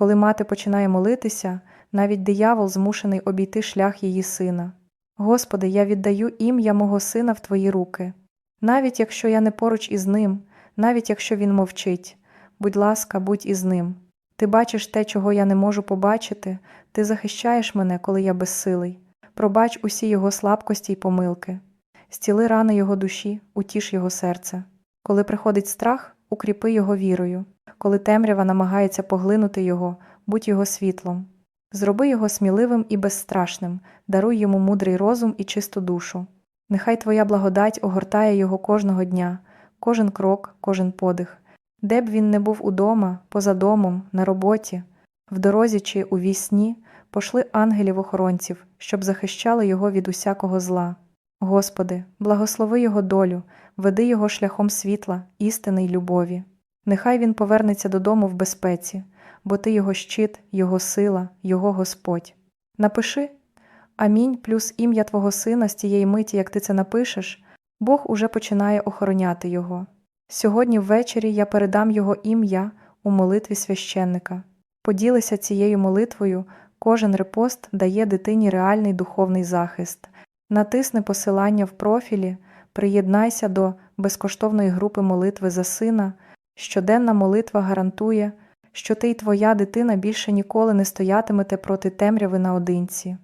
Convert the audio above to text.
Коли мати починає молитися, навіть диявол змушений обійти шлях її сина. Господи, я віддаю ім'я мого сина в Твої руки. Навіть якщо я не поруч із ним, навіть якщо він мовчить, будь ласка, будь із ним. Ти бачиш те, чого я не можу побачити, ти захищаєш мене, коли я безсилий. Пробач усі його слабкості й помилки. Зціли рани його душі, утіш його серце. Коли приходить страх, укріпи його вірою. Коли темрява намагається поглинути його, будь його світлом. Зроби його сміливим і безстрашним, даруй йому мудрий розум і чисту душу. Нехай Твоя благодать огортає його кожного дня, кожен крок, кожен подих. Де б він не був удома, поза домом, на роботі, в дорозі чи у вісні, пошли ангелів-охоронців, щоб захищали його від усякого зла. Господи, благослови його долю, веди його шляхом світла, істини й любові. Нехай він повернеться додому в безпеці, бо ти його щит, його сила, його Господь. Напиши Амінь плюс ім'я Твого сина з тієї миті, як ти це напишеш, Бог уже починає охороняти його. Сьогодні ввечері я передам його ім'я у молитві священника. Поділися цією молитвою, кожен репост дає дитині реальний духовний захист. Натисни посилання в профілі, приєднайся до безкоштовної групи молитви за сина. Щоденна молитва гарантує, що ти й твоя дитина більше ніколи не стоятимете проти темряви наодинці.